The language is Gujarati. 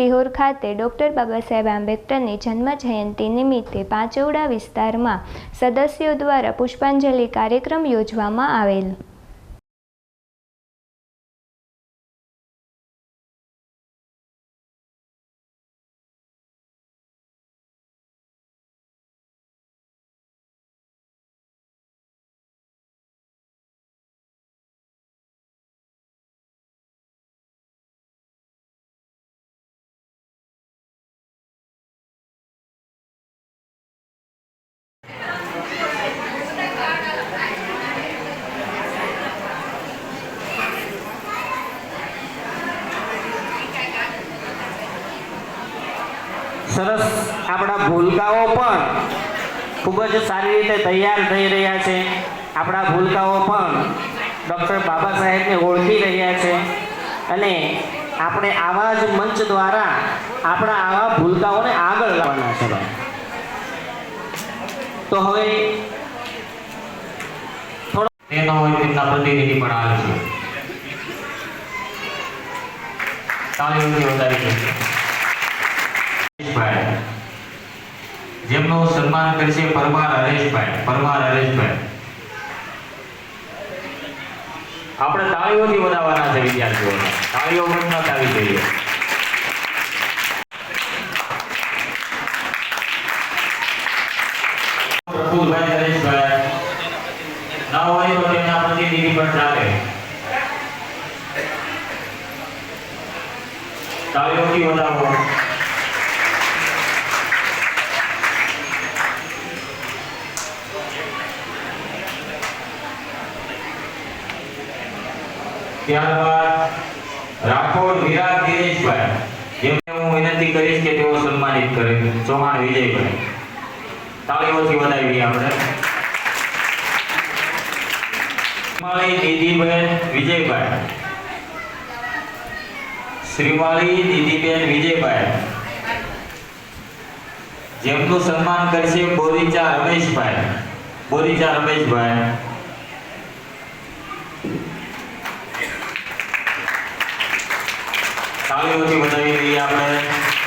સિહોર ખાતે ડૉક્ટર બાબા સાહેબ આંબેડકરની જન્મ જયંતિ નિમિત્તે પાંચોડા વિસ્તારમાં સદસ્યો દ્વારા પુષ્પાંજલિ કાર્યક્રમ યોજવામાં આવેલ. સરસ આપણા ભૂલકાઓ પણ ખૂબ જ સારી રીતે તૈયાર થઈ રહ્યા છે. આપણા ભૂલકાઓ પણ ડૉક્ટર બાબા સાહેબને ઓળખી રહ્યા છે. અને આપણે આવા જ મંચ દ્વારા આપણા આવા ભૂલકાઓને આગળ લાવવાના છે તો હવે તેમના પ્રતિનિધિ પણ આવે છે. હરેશભાઈ જેમનું સન્માન કરશે પરમાર હરેશભાઈ પરમાર હરેશભાઈ. આપણે તાળીઓથી વધારવાના છે વિદ્યાર્થીઓને તાળીઓ પણ ન થવી જોઈએ? તાળીઓથી વધાવો. ત્યારબાદ રાઠોડ, વિરાટ દિનેશભાઈ જેમને હું વિનંતી કરીશ કે તેઓ સન્માનિત કરે. ચૌહાણ વિજયભાઈ. તાળીઓથી વધાવીએ આપણે. શ્રીમાળી દીદીબેન વિજયભાઈ. શ્રીમાળી દીદીબેન વિજયભાઈ. જેમનું સન્માન કરશે બોરીચા રમેશભાઈ. બોરીચા રમેશભાઈ. તાળીઓથી વધાવી દઈએ આપણે